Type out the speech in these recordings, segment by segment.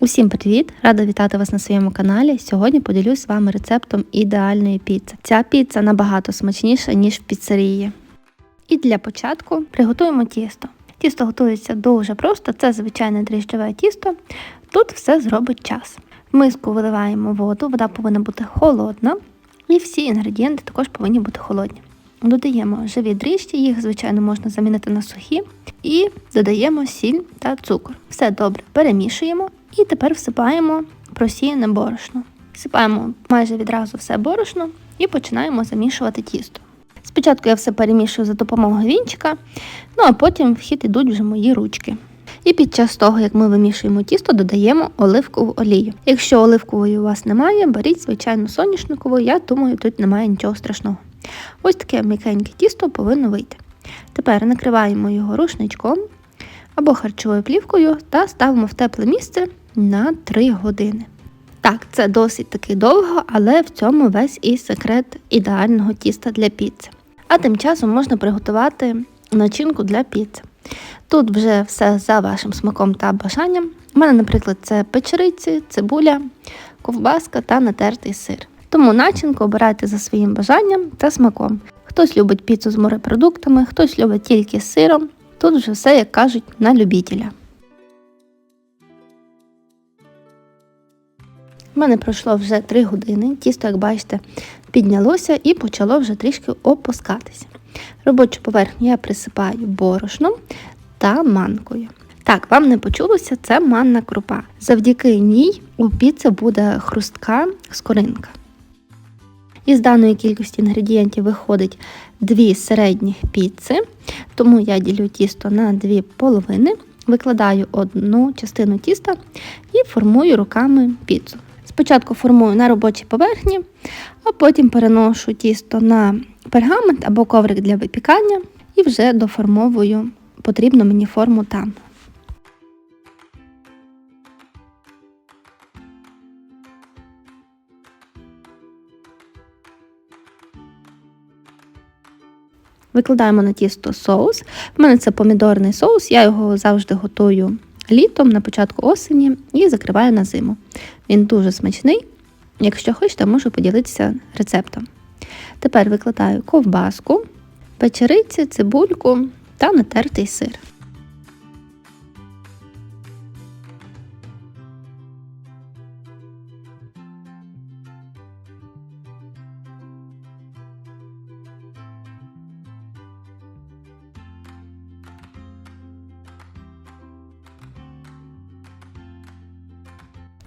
Усім привіт! Рада вітати вас на своєму каналі. Сьогодні поділюсь з вами рецептом ідеальної піци. Ця піца набагато смачніша, ніж в піцерії. І для початку приготуємо тісто. Тісто готується дуже просто, це звичайне дріжджове тісто. Тут все зробить час. В миску виливаємо воду, вода повинна бути холодна, і всі інгредієнти також повинні бути холодні. Додаємо живі дріжджі, їх, звичайно, можна замінити на сухі, і додаємо сіль та цукор. Все добре перемішуємо і тепер всипаємо просіяне борошно. Всипаємо майже відразу все борошно і починаємо замішувати тісто. Спочатку я все перемішую за допомогою вінчика, ну а потім в хід ідуть вже мої ручки. І під час того, як ми вимішуємо тісто, додаємо оливкову олію. Якщо оливкової у вас немає, беріть звичайну соняшникову, я думаю, тут немає нічого страшного. Ось таке м'якеньке тісто повинно вийти. Тепер накриваємо його рушничком або харчовою плівкою та ставимо в тепле місце на 3 години. Так, це досить таки довго, але в цьому весь і секрет ідеального тіста для піци. А тим часом можна приготувати начинку для піци. Тут вже все за вашим смаком та бажанням. У мене, наприклад, це печериці, цибуля, ковбаска та натертий сир. Тому начинку обирайте за своїм бажанням та смаком. Хтось любить піцу з морепродуктами, хтось любить тільки з сиром. Тут вже все, як кажуть, на любителя. У мене пройшло вже 3 години, тісто, як бачите, піднялося і почало вже трішки опускатися. Робочу поверхню я присипаю борошном та манкою. Так, вам не почулося, це манна крупа. Завдяки ній у піці буде хрустка скоринка. Із даної кількості інгредієнтів виходить дві середніх піци, тому я ділю тісто на дві половини, викладаю одну частину тіста і формую руками піцу. Спочатку формую на робочій поверхні, а потім переношу тісто на пергамент або коврик для випікання і вже доформовую потрібну мені форму там. Викладаємо на тісто соус. У мене це помідорний соус, я його завжди готую літом на початку осені і закриваю на зиму. Він дуже смачний. Якщо хочете, можу поділитися рецептом. Тепер викладаю ковбаску, печериці, цибульку та натертий сир.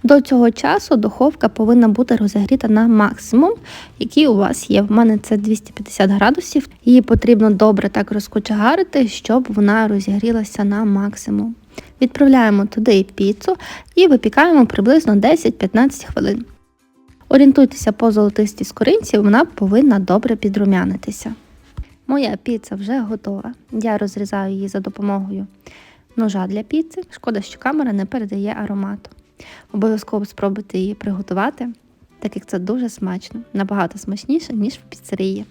До цього часу духовка повинна бути розігріта на максимум, який у вас є. В мене це 250 градусів. Її потрібно добре так розкочегарити, щоб вона розігрілася на максимум. Відправляємо туди піцу і випікаємо приблизно 10-15 хвилин. Орієнтуйтеся по золотистій скоринці, вона повинна добре підрумянитися. Моя піца вже готова. Я розрізаю її за допомогою ножа для піци. Шкода, що камера не передає аромату. Обов'язково спробуйте її приготувати, так як це дуже смачно, набагато смачніше, ніж в піцерії.